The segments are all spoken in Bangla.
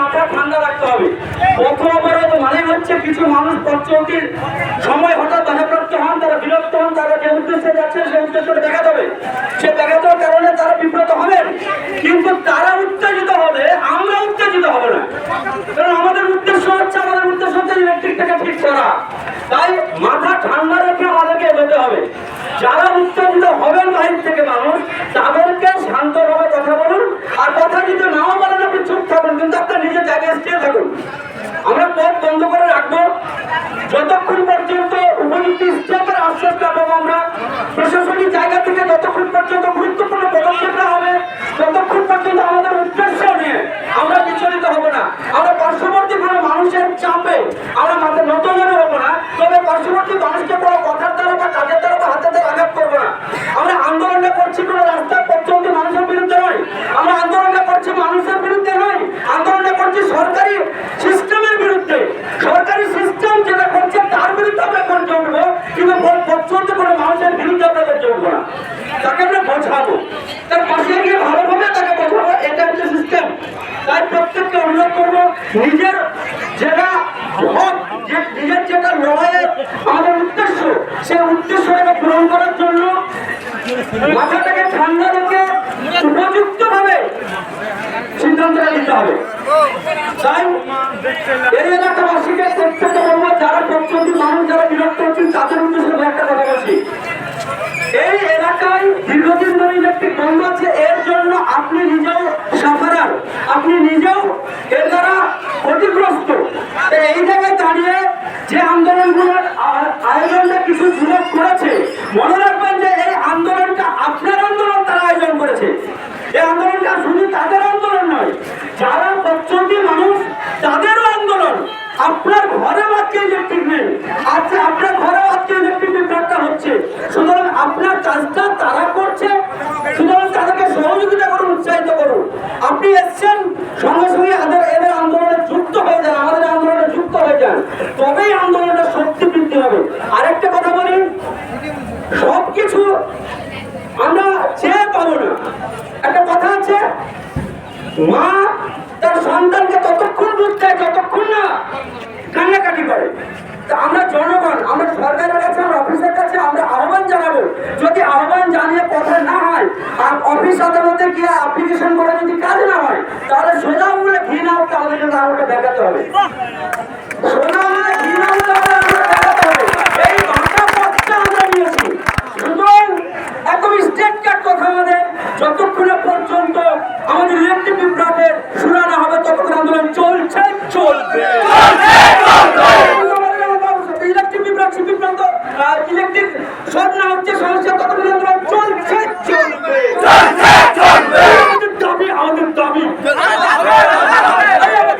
মাথা ঠান্ডা রাখতে হবে। প্রথম অবরোধ মানে হচ্ছে কিছু মানুষ পথচলতির সময় হঠাৎ বাধাপ্রাপ্ত হন, তারা বিরক্ত হন, তারা যে উদ্দেশ্যে যাচ্ছেন সেই উদ্দেশ্যটা দেখাতে হবে। সে দেখাতেও কারণে তারা বিব্রত হবেন। কিন্তু তারা উত্তেজিত হবে, আমরা উত্তেজিত হব না। কারণ আমাদের উদ্দেশ্য হচ্ছে আমাদের উদ্দেশ্য হচ্ছে ইলেকট্রিকটাকে ঠিক করা। তাই মাথা ঠান্ডা রেখে আমাদেরকে এগোতে হবে। যারা উত্তেজিত হবেন বাইরে থেকে মানুষ তাদেরকে শান্তভাবে কথা বলুন আর কথা যদি নাও বলেন আপনি চুপ থাকুন কিন্তু আপনার নিজের জায়গায় স্থির থাকুন আমরা পথ বন্ধ করে রাখব যতক্ষণ পর্যন্ত উপযুক্ত আশ্বাস পাবো আমরা, প্রশাসনিক জায়গা থেকে যতক্ষণ পর্যন্ত গুরুত্বপূর্ণ পদক্ষেপ না হবে, ততক্ষণ পর্যন্ত আমাদের উদ্দেশ্য নিয়ে আমরা বিচলিত হব না। আমরা পার্শ্ববর্তী কোনো মানুষের চাপে আমরা মাথা নত মনে হব না, তবে পার্শ্ববর্তী মানুষকে কোনো কথার দ্বারা বা কাজের দ্বারা বা হাতের দ্বারা আঘাত করব না। আমরা আন্দোলনটা করছি কোনো রাস্তার পথচলতি মানুষের বিরুদ্ধে নয় আমরা আন্দোলনটা করছি মানুষের বিরুদ্ধে নয় আন্দোলনটা করছি সরকারি সিস্টেমের বিরুদ্ধে সরকারি সিস্টেম যেটা করছে তার বিরুদ্ধে আমরা করতে উঠবো কিন্তু পথচলতি কোনো মানুষের বিরুদ্ধে করতে উঠবো না। তাকে আমরা বোঝাবো। তার পাশে গিয়ে ভালোভাবে তাকে বোঝাবো, এটা হচ্ছে সিস্টেম তাই প্রত্যেককে অনুরোধ করব, নিজের যেটা নিজের যেটা লড়াইয়ের আমাদের উদ্দেশ্য, সেই উদ্দেশ্যটাকে পূরণ করার জন্য মাথাটাকে ঠান্ডা রেখে উপযুক্ত ভাবে সিদ্ধান্তটা নিতে হবে। তাই এই এলাকাবাসীকে প্রত্যেকে বলব যারা প্রত্যেকটি মানুষ যারা বিরক্ত হচ্ছেন তাদের উদ্দেশ্যে দু একটা কথা বলছি এই এলাকায় দীর্ঘদিন ধরে ইলেকট্রিক বন্ধ আছে এর জন্য আপনি নিজেও সাফারার আপনি নিজেও এর দ্বারা ক্ষতিগ্রস্ত। এই জায়গায় দাঁড়িয়ে যে আন্দোলনগুলোরগুলো আয়োজনটা কিছু সুযোগ করেছে, মনে রাখবেন যে এই আন্দোলনটা আপনার আন্দোলন তারা আয়োজন করেছে। এই আন্দোলনটা শুধু তাদের আন্দোলন নয় যারা পশ্চিমী মানুষ তাদেরও আন্দোলন আপনার ঘরে আজকে ইলেকট্রিক নেই আজকে আপনার ঘরেও আজকে ইলেকট্রিক বিভ্রাটটা হচ্ছে সুতরাং আপনার কাজটা তারা করছে সুতরাং তাদেরকে সহযোগিতা করুন উৎসাহিত করুন এসছেন, সঙ্গে সঙ্গে এদের এদের আন্দোলনে যুক্ত হয়ে যান, আমাদের আন্দোলনে যুক্ত হয়ে যান। তবেই আন্দোলনের শক্তি বৃদ্ধি হবে। আরেকটা কথা বলি, সবকিছু আমরা চেয়ে পাবো না। একটা কথা আছে, মা তার সন্তানকে ততক্ষণ বুঝতে যতক্ষণ না কান্নাকাটি করে তা আমরা জনগণ আমরা সরকারের কাছে আমরা অফিসের কাছে আমরা আহ্বান জানাব যদি আহ্বান জানিয়ে কথা না হয় আর অফিস আদালতে গিয়ে অ্যাপ্লিকেশন করে যদি কাজ না হয় তাহলে সোজা আঙুলে ঘি না উঠতে আমাদেরকে না আমাকে দেখাতে হবে। সোজা দেখাতে হবে। এই ভাষা পথটা আমরা নিয়েছি। সুতরাং একদম স্টেট কাট কথা আমাদের। যতক্ষণ পর্যন্ত আমাদের ইলেকট্রিক বিভ্রাটের হবে ততক্ষণ আন্দোলন চলছে চলবে। ইলেকট্রিক বিভ্রাট বিভ্রান্ত ইলেকট্রিক শর্ট না হচ্ছে সমস্যা ততক্ষণ আন্দোলন চলছে চলবে আমাদের দাবি আমাদের দাবি এই আমাদের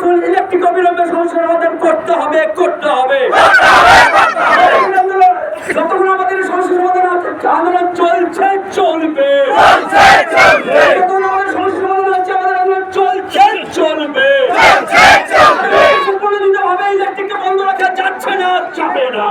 উঠুন ইলেকট্রিক অবিলম্বে সমস্যার সমাধান করতে হবে করতে হবে। যতক্ষণ আমাদের সমস্যা সমাধান আছে, আন্দোলন চলছে চলবে। যতক্ষণ আমাদের সমাধান হচ্ছে আমাদের আন্দোলন চলছে চলবে। সম্পূর্ণভাবে ইলেকট্রিককে বন্ধ রাখা যাচ্ছে না যাবে না সম্পূর্ণভাবে আমাদের ইলেকট্রিক বন্ধ রাখা যাচ্ছে না যাবে না।